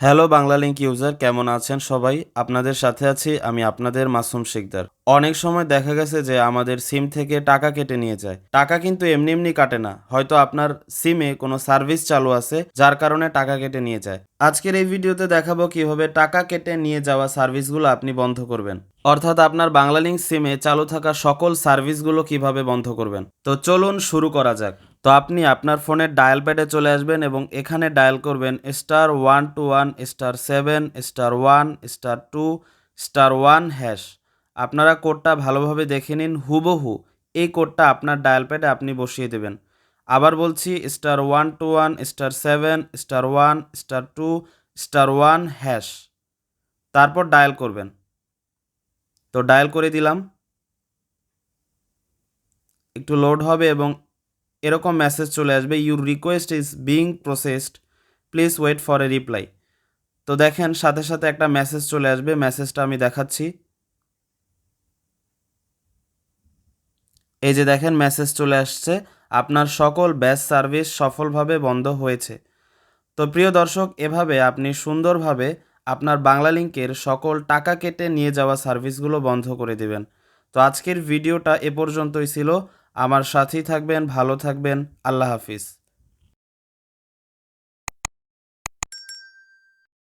Hello Bangla link user, কেমন আছেন সবাই? আপনাদের সাথে আছি আমি আপনাদের মাসুম শিকদার। অনেক সময় দেখা গেছে যে আমাদের সিম থেকে টাকা কেটে নিয়ে যায়। টাকা কিন্তু এমনি এমনি কাটে না। হয়তো আপনার সিমে কোনো সার্ভিস চালু আছে, যার কারণে টাকা কেটে নিয়ে যায়। আজকের এই ভিডিওতে দেখাবো কীভাবে টাকা কেটে নিয়ে যাওয়া সার্ভিসগুলো আপনি বন্ধ করবেন। অর্থাৎ আপনার বাংলা লিঙ্ক সিমে চালু থাকা সকল সার্ভিসগুলো কীভাবে বন্ধ করবেন। তো চলুন শুরু করা যাক। তো আপনি আপনার ফোনের ডায়াল প্যাডে চলে আসবেন এবং এখানে ডায়াল করবেন star one two one, star seven, star one, star two, star one hash. আপনারা কোডটা ভালোভাবে দেখে নিন, হুবহু এই কোডটা আপনার ডায়াল প্যাডে আপনি বসিয়ে দেবেন। আবার বলছি star one two one, star seven, star one, star two, star one hash. তারপর ডায়াল করবেন। তো ডায়াল করে দিলাম। একটু লোড হবে এবং এরকম মেসেজ চলে আসবে your request is being processed please wait for a reply তো দেখেন, সাথে সাথে একটা মেসেজ চলে আসবে মেসেজটা আমি দেখাচ্ছি। এই যে দেখেন মেসেজ চলে আসছে। আপনার সকল ব্যাস সার্ভিস সফলভাবে বন্ধ হয়েছে। তো প্রিয় দর্শক, এভাবে আপনি সুন্দরভাবে আপনার বাংলা লিঙ্কের সকল টাকা কেটে নিয়ে যাওয়া সার্ভিসগুলো বন্ধ করে দেবেন। তো আজকের ভিডিওটা এ পর্যন্তই ছিল। আমার সাথেই থাকবেন ভালো থাকবেন আল্লাহ হাফিজ।